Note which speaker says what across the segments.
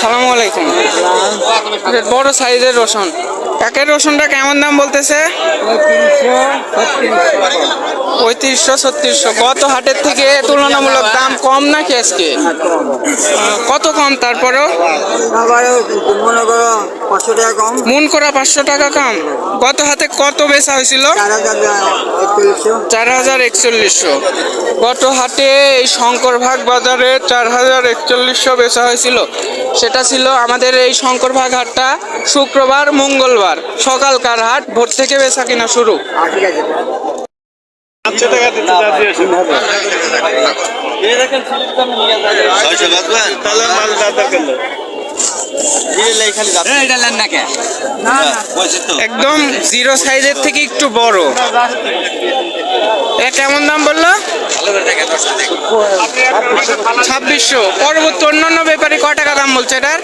Speaker 1: সালামু আলাইকুম। বড় সাইজের রসুন। একের রসুনটা কেমন দাম বলতেছে? পঁয়ত্রিশশো, ছত্রিশশো। গত হাটের থেকে তুলনামূলক দাম কম নাকি আজকে? কত কম তারপরেও?
Speaker 2: মন করা পাঁচশো টাকা কম।
Speaker 1: গত হাতে কত বেচা হয়েছিল?
Speaker 2: চার হাজার একচল্লিশশো।
Speaker 1: গত হাটে এই শঙ্করভাগ বাজারে চার হাজার একচল্লিশশো বেচা হয়েছিল। সেটা ছিল আমাদের এই শঙ্করভাগ হাটটা শুক্রবার, মঙ্গলবার। সকালকার হাট, ভোর থেকে বেচা কিনা শুরু। একদম জিরো সাইজের থেকে একটু বড়। এ কেমন দাম বলল? ছাব্বিশশো। পরবর্তী অন্যান্য ব্যাপারে ক টাকা দাম বলছে এটার?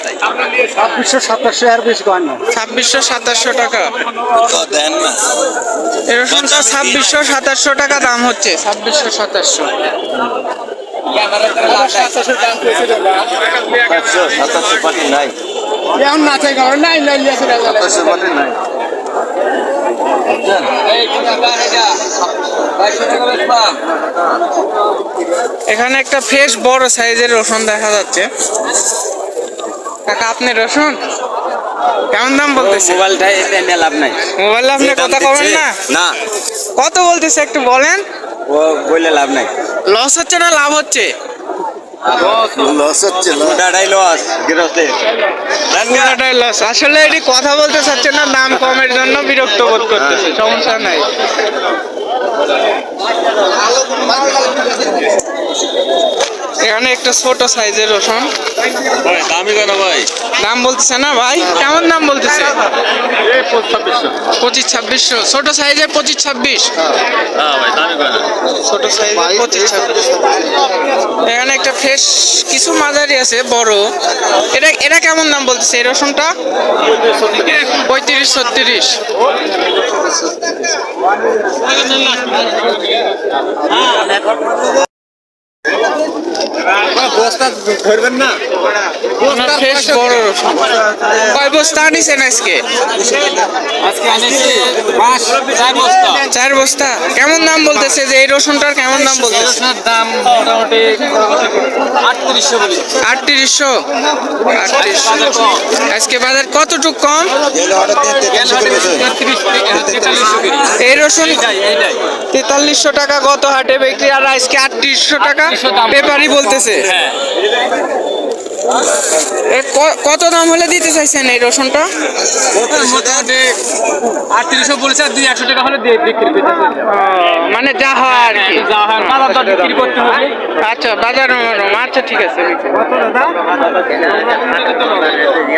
Speaker 2: ছাব্বিশশো সাতাশশো আর বেশি না
Speaker 1: ছাব্বিশশো সাতাশশো টাকা।
Speaker 3: দেন না।
Speaker 1: রসুনটা ছাব্বিশশো সাতাশশো টাকা দাম হচ্ছে। ছাব্বিশশো সাতাশশো।
Speaker 3: সাতশো সাতাশশো পাটি নাই।
Speaker 2: এখন না চাই কারণ নাই নাই
Speaker 3: সাতাশশো পাটি নাই।
Speaker 1: এখানে একটা ফ্রেশ বড় সাইজের রসুন দেখা যাচ্ছে। কাকা আপনি রসুন? কেমন দাম বলতেছে?
Speaker 3: মোবাইলটা এতে নিয়ে লাভ নাই।
Speaker 1: মোবাইলে আপনি কথা কবেন না?
Speaker 3: না।
Speaker 1: কত বলতেছে একটু বলেন।
Speaker 3: ও বললে লাভ নাই।
Speaker 1: লস হচ্ছে না লাভ হচ্ছে?
Speaker 3: লস হচ্ছে পুরাটাই লস। গৃহস্থের
Speaker 1: পুরোটাই লস। আসলে এটি কথা বলতে চাচ্ছে না দাম কমের জন্য বিরক্ত বোধ করতেছে সমস্যা নাই। এখানে একটা ছোট সাইজের রসুন।
Speaker 3: কেন ভাই?
Speaker 1: দাম বলতেছে না ভাই কেমন দাম বলতেছে? পঁচিশ ছাব্বিশশো ছোট সাইজের পঁচিশ ছাব্বিশ
Speaker 3: হ্যাঁ
Speaker 1: ছোট সাইজের পঁচিশ ছাব্বিশ এখানে একটা ফ্রেশ কিছু মাঝারি আছে বড়। এটা এটা কেমন দাম বলতেছে এই রসুনটা? পঁয়ত্রিশ ছত্রিশ
Speaker 3: ধরবেন না।
Speaker 1: ফ্রেশ বড় কয় বস্তা আনিছেন আজকে?
Speaker 3: চার বস্তা।
Speaker 1: কেমন দাম বলতেছে যে এই রসুনটার কেমন দাম বলতেছে?
Speaker 3: দাম মোটামুটি আটত্রিশশো
Speaker 1: আটত্রিশশো? আজকে বাজার কতটুক কম? এই রসুন তেতাল্লিশশো টাকা গত হাটে বিক্রি আর আজকে আটত্রিশশো টাকা
Speaker 3: 3800 দাম।
Speaker 1: ব্যাপারই বলতেছে।
Speaker 3: হ্যাঁ।
Speaker 1: কত দাম হলে দিতে চাইছেন এই রসুনটা?
Speaker 3: মোটামুটি আটত্রিশশো বলেছে দুই একশো টাকা হলে দিয়ে বিক্রি
Speaker 1: মানে যা হয় আর কি।
Speaker 3: যা বাজার বিক্রি করতে হবে।
Speaker 1: আচ্ছা বাজার আচ্ছা ঠিক আছে।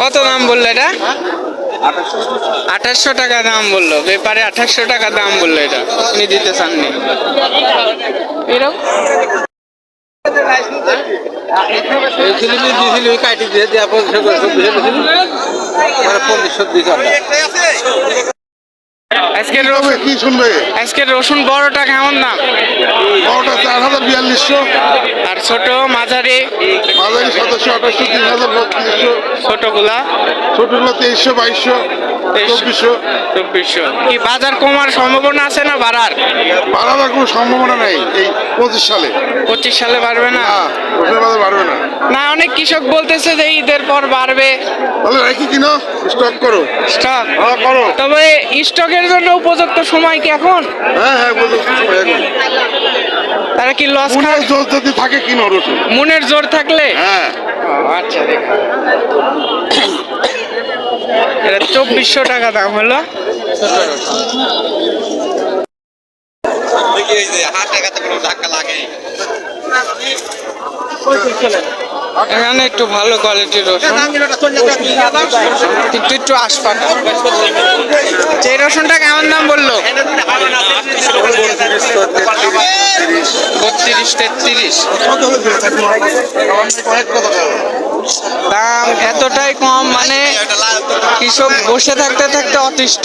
Speaker 1: কত দাম বলল এটা? আঠাশশো টাকা দাম বলল। ব্যাপারে আঠাশশো টাকা দাম বলল এটা। আপনি দিতে চাননি। এরকম?
Speaker 3: দিয়ে দিয়ে
Speaker 1: আজকের রসুন
Speaker 4: কি শুনবে?
Speaker 1: আজকের রসুন বড়টা কেমন দাম?
Speaker 4: বারোটা চার হাজার বিয়াল্লিশশো।
Speaker 1: আর ছোট মাঝারি?
Speaker 4: মাঝারি সদস্য আঠাশশো তিন হাজার বত্রিশশো।
Speaker 1: ছোটগুলা?
Speaker 4: ছোটগুলো তেইশশো বাইশশো চব্বিশশো।
Speaker 1: চব্বিশশো। কি বাজার কমার সম্ভাবনা আছে না বাড়ার?
Speaker 4: বাড়াবার কোনো সম্ভাবনা নেই এই পঁচিশ সালে।
Speaker 1: পঁচিশ সালে বাড়বে না?
Speaker 4: না রসুনের বাজার বাড়বে না।
Speaker 1: না অনেক কৃষক বলতেছে যে ঈদের পর বাড়বে।
Speaker 4: তাহলে রেখে কিনো স্টক করো।
Speaker 1: স্টক?
Speaker 4: হ্যাঁ করো।
Speaker 1: তবে স্টকের জন্য উপযুক্ত সময় কি এখন?
Speaker 4: হ্যাঁ হ্যাঁ
Speaker 1: তারা কি লস খায়?
Speaker 4: জোর যদি থাকে কি রসুন
Speaker 1: মনের জোর থাকলে?
Speaker 4: হ্যাঁ।
Speaker 1: আচ্ছা দেখ। এটা চব্বিশশো টাকা দাম হলো। এখানে একটু ভালো কোয়ালিটির রসুন। কিন্তু একটু আশপাশ এই রসুনটা কেমন দাম বলল? বত্রিশ, তেত্রিশ। দাম এতটাই কম মানে কৃষক বসে থাকতে থাকতে অতিষ্ঠ।